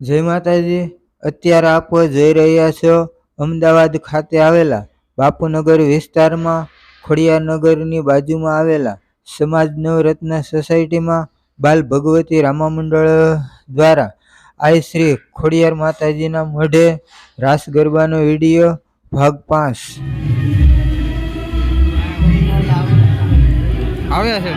જય માતાજી. અત્યારે આપ જોઈ રહ્યા છો અમદાવાદ ખાતે આવેલા બાપુનગર વિસ્તારમાં, ખોડિયારનગરની બાજુમાં આવેલા સમાજ નવરત્ન સોસાયટીમાં બાલ ભગવતી રામા મંડળ દ્વારા આઈ શ્રી ખોડિયાર માતાજીના મઢે રાસ ગરબાનો વીડિયો ભાગ પાંચ. આવ્યા છે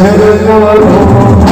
Serenalo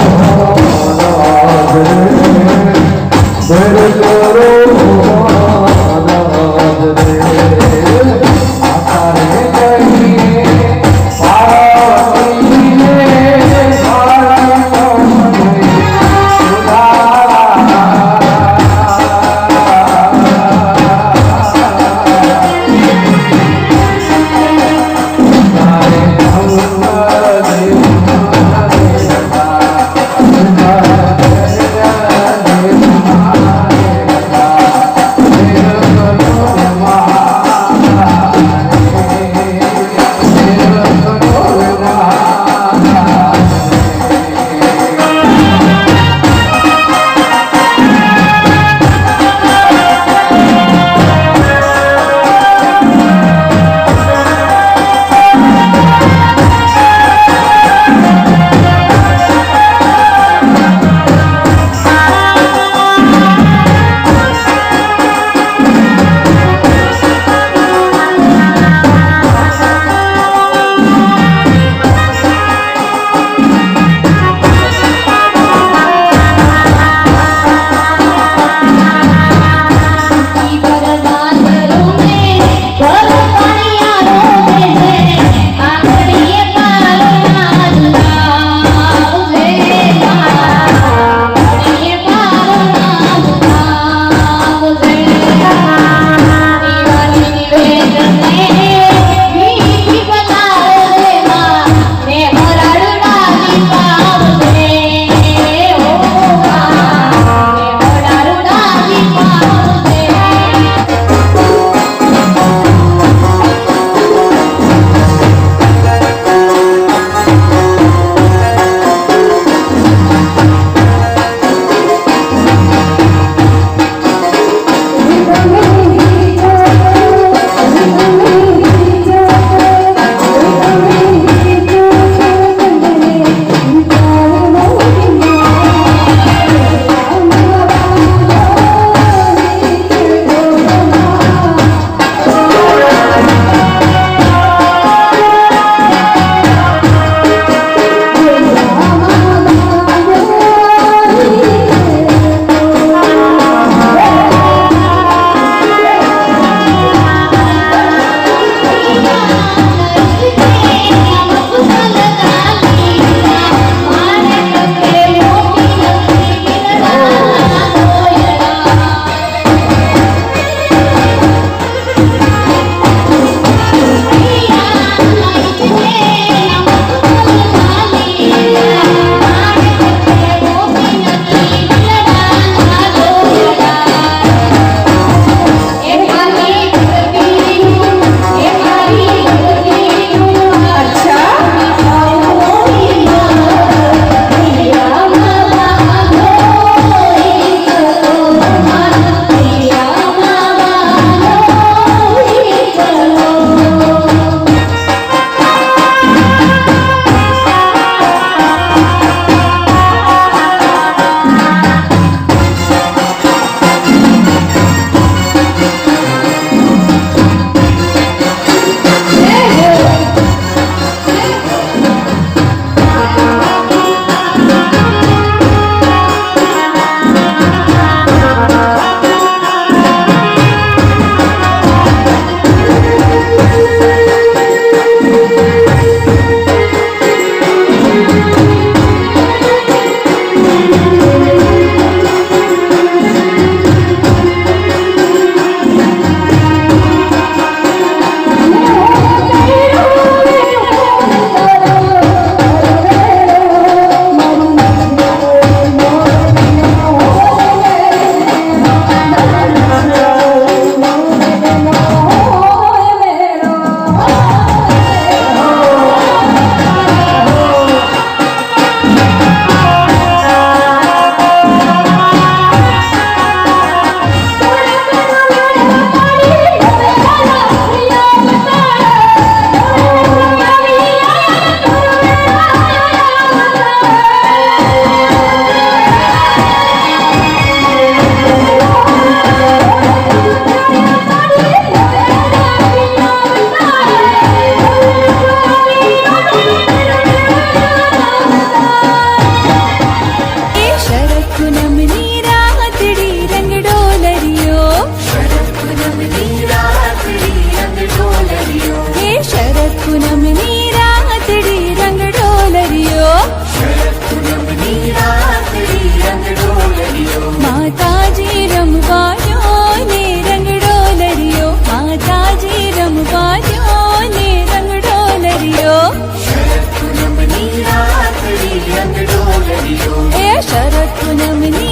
Sonia Menino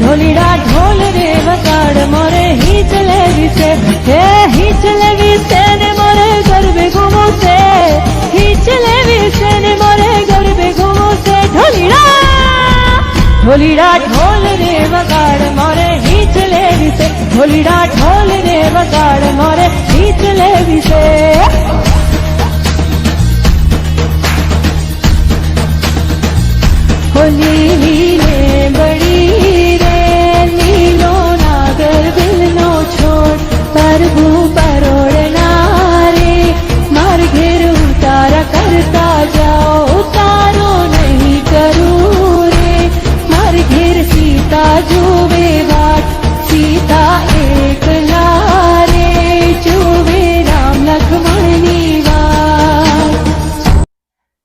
ঢোলিরা ঢোল রে বাকার মরে হিচলে দিছে হে হিচলে দিছে নে, মরে গর্বে ঘুমোছে। হিচলে দিছে নে, মরে গর্বে ঘুমোছে। ঢোলিরা ঢোলিরা ঢোল রে বাকার মরে হিচলে দিছে ঢোলিরা ঢোল রে বাকার মরে হিচলে দিছে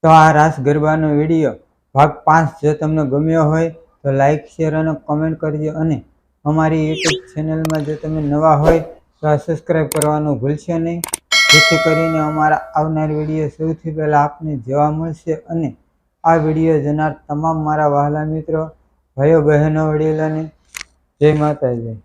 તો આ રાસ ગરબાનો વીડિયો ભાગ પાંચ જો તમને ગમ્યો હોય તો લાઇક શેર અને કોમેન્ટ કરજો અને અમારી યુટ્યુબ ચેનલમાં જો તમે નવા હોય તો સબસ્ક્રાઈબ કરવાનું ભૂલશો નહીં. જેથી કરીને અમારા આવનાર વીડિયો સૌથી પહેલાં આપને જોવા મળશે અને આ વીડિયો જોનાર તમામ મારા વહાલા મિત્રો, ભાઈઓ, બહેનો, વડીલોને જય માતાજી.